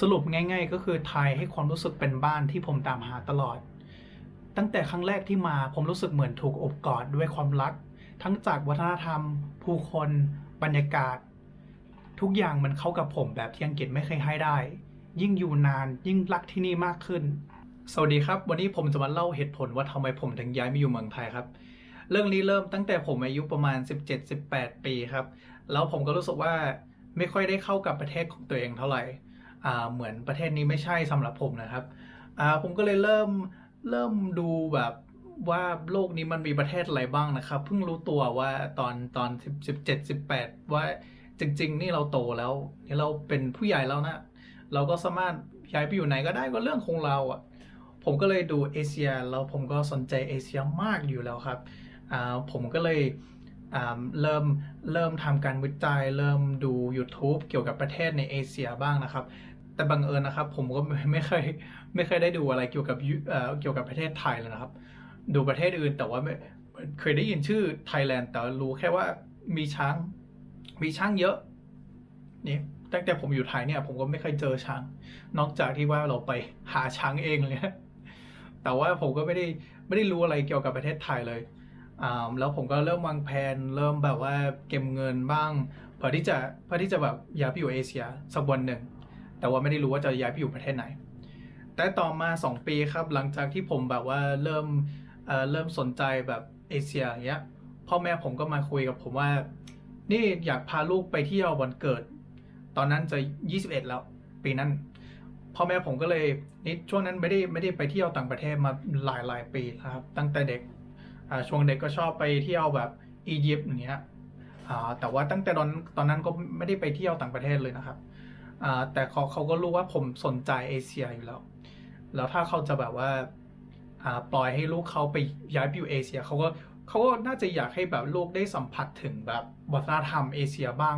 สรุปง่าย ๆ ก็คือไทยให้ความรู้สึกเป็นบ้านที่ผมตามหาตลอด ตั้งแต่ครั้งแรกที่มาผมรู้สึกเหมือนถูกอบกอดด้วยความรัก ทั้งจากวัฒนธรรม ผู้คน บรรยากาศ ทุกอย่างมันเข้ากับผมแบบที่อังกฤษไม่เคยให้ได้ ยิ่งอยู่นานยิ่งรักที่นี่มากขึ้น สวัสดีครับ วันนี้ผมจะมาเล่าเหตุผลว่าทำไมผมถึงย้ายมาอยู่เมืองไทยครับ เรื่องนี้เริ่มตั้งแต่ผมอายุประมาณ 17-18 ปีครับ แล้วผมก็รู้สึกว่าไม่ค่อยได้เข้ากับประเทศของตัวเองเท่าไหร่ เหมือนประเทศนี้ไม่ใช่สำหรับผมนะครับผมก็เลยเริ่มเริ่มดูแบบว่าโลกนี้มันมีประเทศอะไรบ้างนะครับเพิ่งรู้ตัวว่าตอนตอน17 18ว่าจริง ๆ นี่เราโตแล้วนี่เราเป็นผู้ใหญ่แล้วนะ เราก็สามารถย้ายไปอยู่ไหนก็ได้ก็เรื่องของเราอะผมก็เลยดูเอเชียแล้วผมก็สนใจเอเชียมากอยู่แล้วครับผมก็เลย เริ่มเริ่มทำการวิจัย เริ่มดู YouTube เกี่ยวกับประเทศในเอเชียบ้างนะครับ แต่บังเอิญนะครับ ผมก็ไม่เคยไม่เคยได้ดูอะไรเกี่ยวกับเกี่ยวกับประเทศไทยเลยนะครับ ดูประเทศอื่นแต่ว่าเคยได้ยินชื่อไทยแลนด์แต่รู้แค่ว่ามีช้างมีช้างเยอะนี่ตั้งแต่ผมอยู่ไทยเนี่ย ผมก็ไม่เคยเจอช้าง นอกจากที่ว่าเราไปหาช้างเองเลยแต่ว่าผมก็ไม่ได้ไม่ได้รู้อะไรเกี่ยวกับประเทศไทยเลย แล้วผมก็เริ่มวางแผนเริ่มแบบว่าเก็บเงินบ้างเพื่อที่จะเพื่อที่จะแบบย้ายไปอยู่เอเชียสักวันหนึ่ง แต่ว่าไม่ได้รู้ว่าจะย้ายไปอยู่ประเทศไหน แต่ต่อมา 2 ปีครับหลังจากที่ผมแบบว่าเริ่มเเริ่มสนใจแบบเอเชียอย่างเงี้ยพ่อแม่ผมก็มาคุยกับผมว่า นี่อยากพาลูกไปเที่ยววันเกิด ตอนนั้นจะ 21 แล้ว ปีนั้นพ่อแม่ผมก็เลยนี่ช่วงนั้นไม่ได้ไม่ได้ไปเที่ยวต่างประเทศมาหลายหลายปีครับ ตั้งแต่เด็ก ช่วงเด็กก็ชอบไปเที่ยวแบบอียิปต์อย่างเงี้ยแต่ว่าตั้งแต่ตอนตอนนั้นก็ไม่ได้ไปเที่ยวต่างประเทศเลยนะครับแต่เขาเขาก็รู้ว่าผมสนใจเอเชียอยู่แล้ว แล้วถ้าเขาจะแบบว่าปล่อยให้ลูกเขาไปย้ายไปอยู่เอเชียเขาก็เขาก็น่าจะอยากให้แบบลูกได้สัมผัสถึงแบบวัฒนธรรมเอเชียบ้าง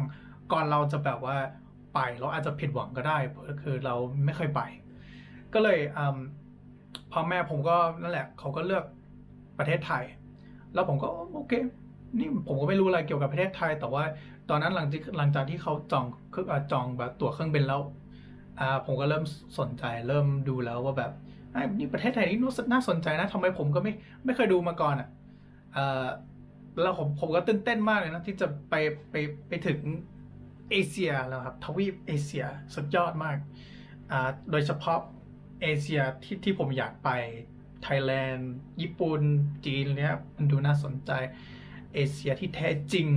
ก่อนเราจะแบบว่าไปเราอาจจะผิดหวังก็ได้เพราะคือเราไม่เคยไป ก็เลยพ่อแม่ผมก็นั่นแหละเขาก็เลือกประเทศไทย แล้วผมก็โอเค นี่ผมก็ไม่รู้อะไรเกี่ยวกับประเทศไทย แต่ว่าตอนนั้นหลังจากหลังจากที่เขาจองเคืออ่าจองแบบตั๋วเครื่องบินแล้วอ่าผมก็เริ่มสนใจเริ่มดูแล้วว่าแบบนี่ประเทศไทยนี่รู้สึกน่าสนใจนะทำไมผมก็ไม่ไม่เคยดูมาก่อนอะอ่าแล้วผมผมก็ตื่นเต้นมากเลยนะที่จะไปไปไปถึงเอเชียแล้วครับทวีปเอเชียสุดยอดมาก โดยเฉพาะเอเชียที่ที่ผมอยากไป ไทยแลนด์ ญี่ปุ่น จีนเนี้ยมันดูน่าสนใจเอเชียที่แท้จริง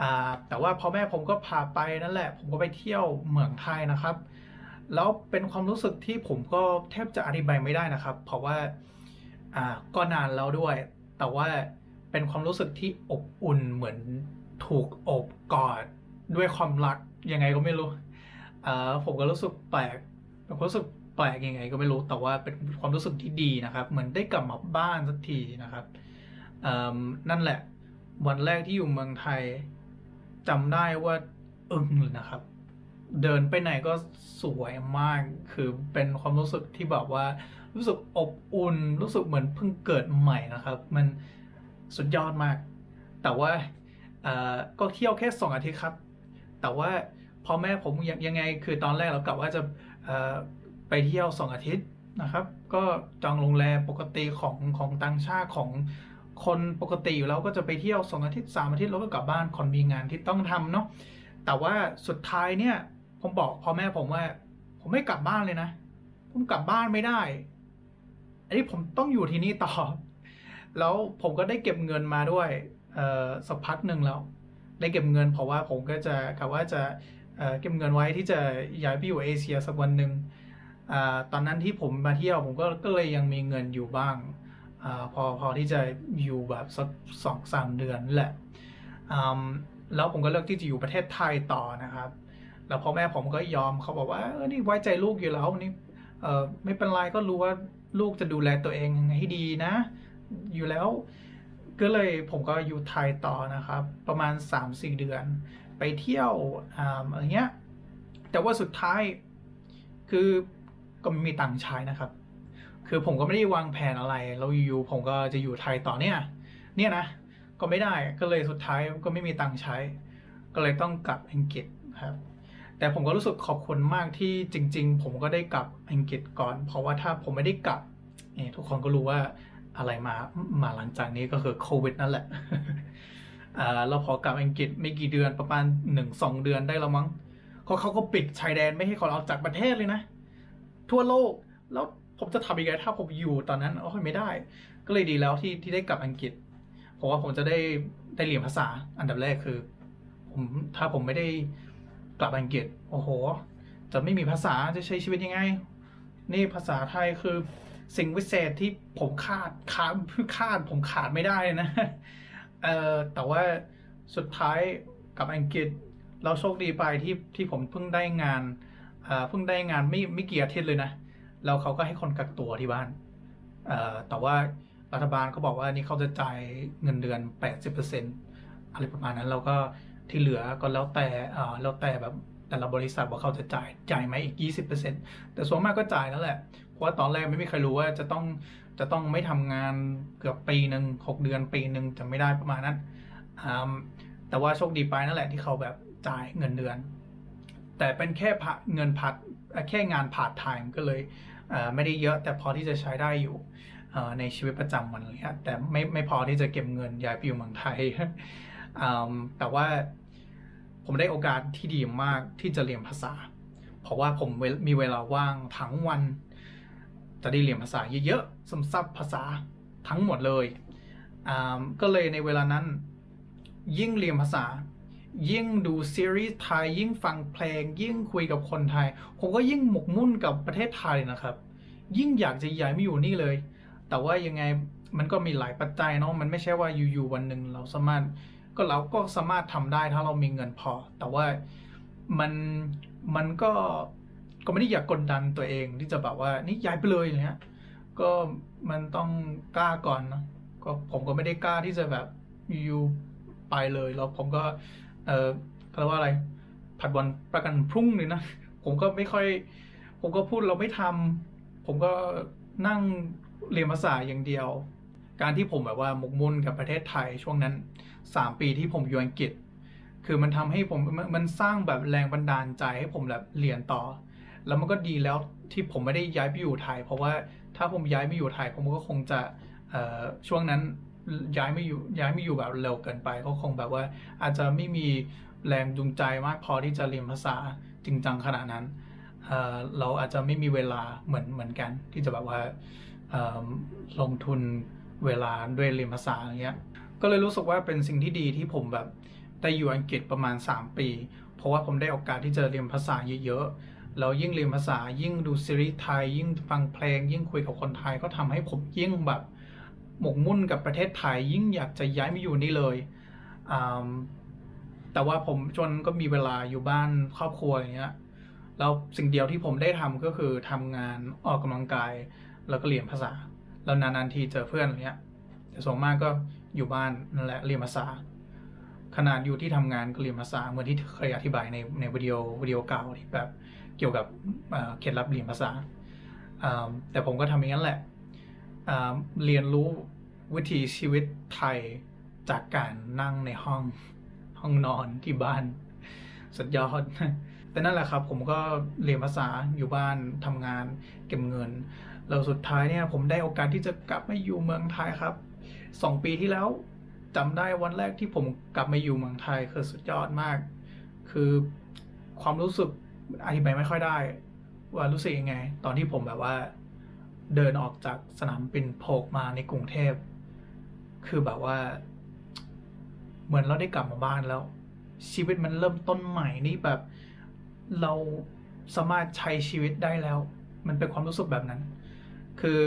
อ่าแต่ว่าพ่อแม่ผมก็พาไปนั่นแหละ ผมก็ไปเที่ยวเมืองไทยนะครับ แล้วเป็นความรู้สึกที่ผมก็แทบจะอธิบายไม่ได้นะครับ เพราะว่าอ่าก็นานแล้วด้วย แต่ว่าเป็นความรู้สึกที่อบอุ่นเหมือนถูกอบกอดด้วยความรักยังไงก็ไม่รู้อ่าผมก็รู้สึกแปลกผมรู้สึก ปลกยังไงก็ไม่รู้แต่ว่าเป็นความรู้สึกที่ดีนะครับ เหมือนได้กลับมาบ้านสักทีนะครับนั่นแหละ วันแรกที่อยู่เมืองไทยจำได้ว่าอึ้งเลยนะครับ เดินไปไหนก็สวยมากคือเป็นความรู้สึกที่แบบว่า รู้สึกอบอุ่น รู้สึกเหมือนเพิ่งเกิดใหม่นะครับ มันสุดยอดมาก แต่ว่าก็เที่ยวแค่สองอาทิตย์ครับ แต่ว่าพ่อแม่ผมยังไงคือตอนแรกเรากะว่าจะ ไปเที่ยวสองอาทิตย์นะครับ ก็จองโรงแรมปกติของของต่างชาติของคนปกติอยู่แล้วก็จะไปเที่ยวสองอาทิตย์สามอาทิตย์แล้วก็กลับบ้านคนมีงานที่ต้องทำเนาะแต่ว่าสุดท้ายเนี่ยผมบอกพ่อแม่ผมว่า ผมไม่กลับบ้านเลยนะ ผมกลับบ้านไม่ได้ อันนี้ผมต้องอยู่ที่นี่ต่อ แล้วผมก็ได้เก็บเงินมาด้วยสักพักหนึ่งแล้ว ได้เก็บเงินเพราะว่าผมก็จะกะว่าจะเเก็บเงินไว้ที่จะย้ายไปอยู่เอเชียสักวันหนึ่ง ตอนนั้นที่ผมมาเที่ยวผมก็ก็เลยยังมีเงินอยู่บ้างอพอพอที่จะอยู่แบบสักสองสามเดือนแหละแล้วผมก็เลือกที่จะอยู่ประเทศไทยต่อนะครับ แล้วพ่อแม่ผมก็ยอมเขาบอกว่าเออนี่ไว้ใจลูกอยู่แล้วนี่เออไม่เป็นไรก็รู้ว่าลูกจะดูแลตัวเองยังไงให้ดีนะ อยู่แล้วก็เลยผมก็อยู่ไทยต่อนะครับ ประมาณ 3-4 เดือน ไปเที่ยวอ่าอะไรเงี้ยแต่ว่าสุดท้ายคือ ก็ไม่มีตังค์ใช้นะครับ คือผมก็ไม่ได้วางแผนอะไรแล้วอยู่ผมก็จะอยู่ไทยต่อเนี่ย เนี่ยนะ ก็ไม่ได้ ก็เลยสุดท้ายก็ไม่มีตังค์ใช้ ก็เลยต้องกลับอังกฤษครับ แต่ผมก็รู้สึกขอบคุณมากที่จริง ๆ ผมก็ได้กลับอังกฤษก่อน เพราะว่าถ้าผมไม่ได้กลับนี่ทุกคนก็รู้ว่าอะไรมา มาหลังจากนี้ก็คือโควิดนั่นแหละเราพอกลับอังกฤษไม่กี่เดือนประมาณหนึ่งสองเดือนได้แล้วมั้งเขาเขาก็ปิดชายแดนไม่ให้คนออกจากประเทศเลยนะ ทั่วโลก แล้วผมจะทำยังไงถ้าผมอยู่ตอนนั้นโอ้ยไม่ได้ ก็เลยดีแล้วที่ที่ได้กลับอังกฤษเพราะว่าผมจะได้ได้เรียนภาษาอันดับแรกคือ ผมถ้าผมไม่ได้กลับอังกฤษ โอ้โห จะไม่มีภาษาจะใช้ชีวิตยังไง นี่ภาษาไทยคือสิ่งวิเศษที่ผมขาดขาดขาดผมขาดไม่ได้นะเออแต่ว่าสุดท้ายกับอังกฤษเราโชคดีไปที่ที่ผมเพิ่งได้งาน เพิ่งได้งานไม่ไม่กี่อาทิตย์เลยนะแล้วเขาก็ให้คนกักตัวที่บ้านแต่ว่ารัฐบาลเขาบอกว่านี่เขาจะจ่ายเงินเดือน 80%อะไรประมาณนั้นแล้วก็ที่เหลือก็แล้วแต่แล้วแต่แบบแต่ละบริษัทว่าเขาจะจ่ายจ่ายไหมอีก 20%แต่ส่วนมากก็จ่ายแล้วแหละ เพราะว่าตอนแรกไม่มีใครรู้ว่าจะต้องจะต้องไม่ทำงานเกือบปีหนึ่งหกเดือนปีหนึ่งจะไม่ได้ประมาณนั้นแต่ว่าโชคดีไปนั่นแหละที่เขาแบบจ่ายเงินเดือน แต่เป็นแค่เงินพาร์ทเอ่อแค่งานพาร์ทไทม์ก็เลยไม่ได้เยอะแต่พอที่จะใช้ได้อยู่ในชีวิตประจำวันเลยฮะแต่ไม่ไม่พอที่จะเก็บเงินย้ายไปอยู่เมืองไทยแต่ว่าผมได้โอกาสที่ดีมากที่จะเรียนภาษา เพราะว่าผมมีเวลาว่างทั้งวัน จะได้เรียนภาษาเยอะๆซึมซับภาษาทั้งหมดเลย ก็เลยในเวลานั้นยิ่งเรียนภาษา ยิ่งดูซีรีส์ไทย ยิ่งฟังเพลง ยิ่งคุยกับคนไทย ผมก็ยิ่งหมกมุ่นกับประเทศไทยนะครับ ยิ่งอยากจะย้ายไม่อยู่นี่เลย แต่ว่ายังไงมันก็มีหลายปัจจัยเนาะมันไม่ใช่ว่าอยู่ๆวันหนึ่งเราสามารถก็เราก็สามารถทำได้ถ้าเรามีเงินพอ แต่ว่ามันมันก็ก็ไม่ได้อยากกดดันตัวเองที่จะแบบว่านี่ย้ายไปเลยอย่างเงี้ยก็มันต้องกล้าก่อนเนะก็ผมก็ไม่ได้กล้าที่จะแบบอยู่ไปเลยแล้วผมก็ เออเขาเรียกว่าอะไร ผัดวันประกันพรุ่งเลยนะ ผมก็ไม่ค่อย ผมก็พูดเราไม่ทำผมก็นั่งเรียนภาษาอย่างเดียว การที่ผมแบบว่าหมกมุ่นกับประเทศไทยช่วงนั้น 3 ปีที่ผมอยู่อังกฤษ คือมันทำให้ผมมันสร้างแบบแรงบันดาลใจให้ผมแบบเรียนต่อ แล้วมันก็ดีแล้วที่ผมไม่ได้ย้ายไปอยู่ไทย เพราะว่าถ้าผมย้ายไม่อยู่ไทยผมก็คงจะช่วงนั้น ย้ายไม่อยู่ย้ายไม่อยู่แบบเร็วเกินไปก็คงแบบว่าอาจจะไม่มีแรงจูงใจมากพอที่จะเรียนภาษาจริงจังขนาดนั้นเเราอาจจะไม่มีเวลาเหมือนเหมือนกัน ที่จะแบบว่าลงทุนเวลาด้วยเรียนภาษาอย่างเงี้ยก็เลยรู้สึกว่าเป็นสิ่งที่ดีที่ผมแบบได้อยู่อังกฤษประมาณ 3 ปี เพราะว่าผมได้โอกาสที่จะเรียนภาษาเยอะๆแล้วยิ่งเรียนภาษายิ่งดูซีรีส์ไทย ยิ่งฟังเพลง ยิ่งคุยกับคนไทยก็ทำให้ผมยิ่งแบบ หมกมุ่นกับประเทศไทย ยิ่งอยากจะย้ายมาอยู่นี่เลยแต่ว่าผมจนก็มีเวลาอยู่บ้านครอบครัวอย่างเงี้ยแล้วสิ่งเดียวที่ผมได้ทำก็คือทำงานออกกำลังกาย แล้วก็เรียนภาษา แล้วนานๆทีเจอเพื่อนอย่างเงี้ยแต่ส่วนมากก็อยู่บ้านนั่นแหละเรียนภาษา ขนาดอยู่ที่ทำงานก็เรียนภาษาเหมือนที่เคยอธิบายในในวิดีโอวิดีโอเก่าที่แบบเกี่ยวกับเคล็ดลับเรียนภาษาแต่ผมก็ทำอย่างนั้นแหละ เรียนรู้วิถีชีวิตไทยจากการนั่งในห้องห้องนอนที่บ้าน สุดยอด แต่นั่นแหละครับผมก็เรียนภาษาอยู่บ้านทำงานเก็บเงิน แล้วสุดท้ายเนี่ยผมได้โอกาสที่จะกลับมาอยู่เมืองไทยครับสองปีที่แล้วจำได้วันแรกที่ผมกลับมาอยู่เมืองไทยคือสุดยอดมาก คือความรู้สึกอธิบายไม่ค่อยได้ ว่ารู้สึกยังไง ตอนที่ผมแบบว่า เดินออกจากสนามบินโผกมาในกรุงเทพ คือแบบว่า เหมือนเราได้กลับมาบ้านแล้ว ชีวิตมันเริ่มต้นใหม่นี่แบบ เราสามารถใช้ชีวิตได้แล้ว มันเป็นความรู้สึกแบบนั้น คือ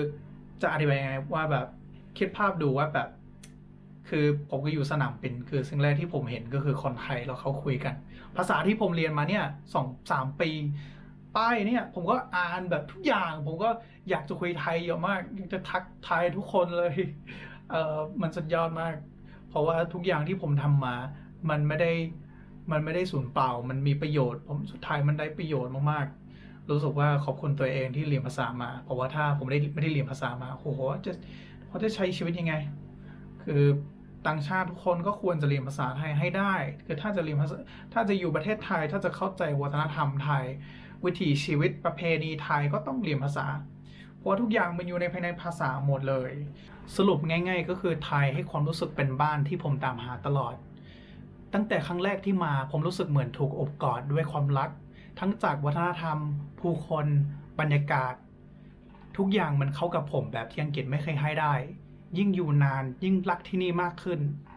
จะอธิบายยังไงว่าแบบคิดภาพดูว่าแบบ คือผมก็อยู่สนามบินคือสิ่งแรกที่ผมเห็นก็คือคนไทยแล้วเขาคุยกัน ภาษาที่ผมเรียนมาเนี่ยสองสามปี ป้ายเนี่ยผมก็อ่านแบบทุกอย่าง ผมก็อยากจะคุยไทยเยอะมาก อยากจะทักไทยทุกคนเลยเออมันสุดยอดมาก เพราะว่าทุกอย่างที่ผมทำมา มันไม่ได้มันไม่ได้สูญเปล่า มันมีประโยชน์ ผมสุดท้ายมันได้ประโยชน์มากๆ รู้สึกว่าขอบคุณตัวเองที่เรียนภาษามา เพราะว่าถ้าผมไม่ได้ไม่ได้เรียนภาษามาโอ้โหจะเขาจะใช้ชีวิตยังไง คือต่างชาติทุกคนก็ควรจะเรียนภาษาไทยให้ได้ คือถ้าจะเรียนภาษาถ้าจะอยู่ประเทศไทย ถ้าจะเข้าใจวัฒนธรรมไทย วิถีชีวิตประเพณีไทยก็ต้องเรียนภาษา เพราะทุกอย่างมันอยู่ในภายในภาษาหมดเลย สรุปง่าย ๆ ก็คือไทยให้ความรู้สึกเป็นบ้านที่ผมตามหาตลอด ตั้งแต่ครั้งแรกที่มาผมรู้สึกเหมือนถูกอบกอดด้วยความรัก ทั้งจากวัฒนธรรม ผู้คนบรรยากาศ ทุกอย่างมันเข้ากับผมแบบที่อังกฤษไม่เคยให้ได้ ยิ่งอยู่นานยิ่งรักที่นี่มากขึ้น